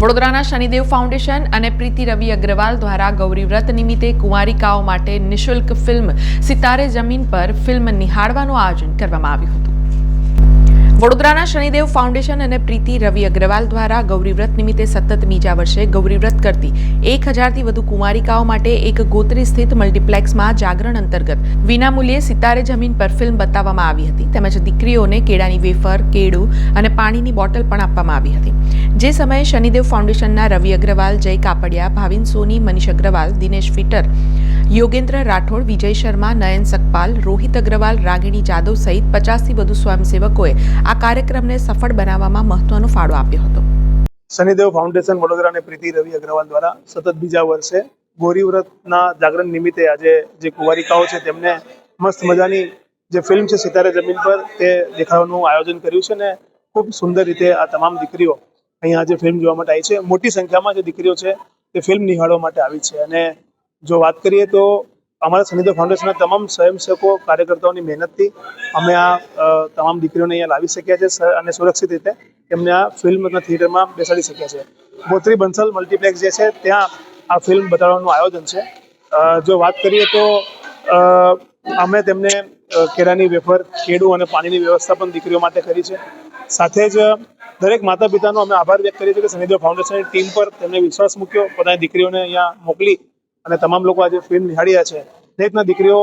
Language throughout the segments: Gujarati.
વડોદરાના શનિદેવ ફાઉન્ડેશન અને પ્રીતિ રવિ અગ્રવાલ દ્વારા ગૌરી વ્રત નિમિત્તે કુંવારિકાઓ માટે નિઃશુલ્ક ફિલ્મ સિતારે જમીન પર ફિલ્મ નિહાળવાનું આયોજન કરવામાં આવ્યું હતું. વડોદરાના શનિદેવ ફાઉન્ડેશન અને પ્રીતિ રવિ અગ્રવાલ દ્વારા ગૌરીવ્રત નિમિત્તે સતત બીજા વર્ષે ગૌરીવ્રત કરતી એક હજારથી વધુ કુંવારિકાઓ માટે એક ગોત્રી સ્થિત મલ્ટીપ્લેક્સમાં જાગરણ અંતર્ગત વિનામૂલ્યે સિતારે જમીન પર ફિલ્મ બતાવવામાં આવી હતી. તેમજ દીકરીઓને કેળાની વેફર, કેળું અને પાણીની બોટલ પણ આપવામાં આવી હતી. જે સમયે શનિદેવ ફાઉન્ડેશનના રવિ અગ્રવાલ, જય કાપડિયા, ભાવિન સોની, મનીષ અગ્રવાલ, દિનેશ ફિટર, યોગેન્દ્ર રાઠોડ, વિજય શર્મા, નયન સકપાલ, રોહિત અગ્રવાલ, રાગિણી જાદવ સહિત પચાસથી વધુ સ્વયંસેવકોએ આ કાર્યક્રમને સફળ બનાવવામાં મહત્વનો ફાળો આપ્યો હતો. શનિદેવ ફાઉન્ડેશન વડોદરા અને પ્રીતિ રવિ અગ્રવાલ દ્વારા સતત બીજા વર્ષે ગોરીવ્રતના જાગરણ નિમિત્તે આજે જે કુંવારિકાઓ છે તેમને મસ્ત મજાની જે ફિલ્મ છે સિતારે જમીન પર તે દેખાવાનું આયોજન કર્યું છે ને ખૂબ સુંદર રીતે આ તમામ દીકરીઓ અહીંયા આજે ફિલ્મ જોવા માટે આવી છે. મોટી સંખ્યામાં જે દીકરીઓ છે, તે ફિલ્મ નિહાળવા માટે આવી છે. અને જો વાત કરીએ તો અમારા સનિધો ફાઉન્ડેશનના તમામ સ્વયંસેવકો, કાર્યકર્તાઓની મહેનતથી અમે આ તમામ દીકરીઓને અહીંયા લાવી શક્યા છે અને સુરક્ષિત રીતે તેમને આ ફિલ્મના થિયેટરમાં બેસાડી શક્યા છે. ગોત્રી બંસલ મલ્ટીપ્લેક્સ જે છે, ત્યાં આ ફિલ્મ બતાવવાનું આયોજન છે. જો વાત કરીએ તો અમે તેમને કેરાની વેફર, કેળું અને પાણીની વ્યવસ્થા પણ દીકરીઓ માટે કરી છે. સાથે જ દરેક માતા પિતાનો અમે આભાર વ્યક્ત કરીએ છીએ કે શનિદેવ ફાઉન્ડેશનની ટીમ પર તેમણે વિશ્વાસ મૂક્યો. પોતાની દીકરીઓને અહીંયા મોકલી અને તમામ લોકો આજે ફિલ્મ નિહાળ્યા છે. દરેકના દીકરીઓ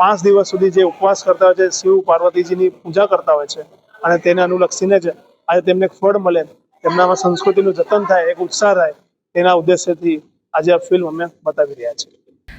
પાંચ દિવસ સુધી જે ઉપવાસ કરતા હોય છે, શિવ, પાર્વતીજીની પૂજા કરતા હોય છે અને તેને અનુલક્ષીને જ આજે તેમને ફળ મળે. તેમનામાં સંસ્કૃતિનું જતન થાય, એક ઉત્સાહ થાય, તેના ઉદ્દેશ્યથી આજે આ ફિલ્મ અમે બતાવી રહ્યા છીએ.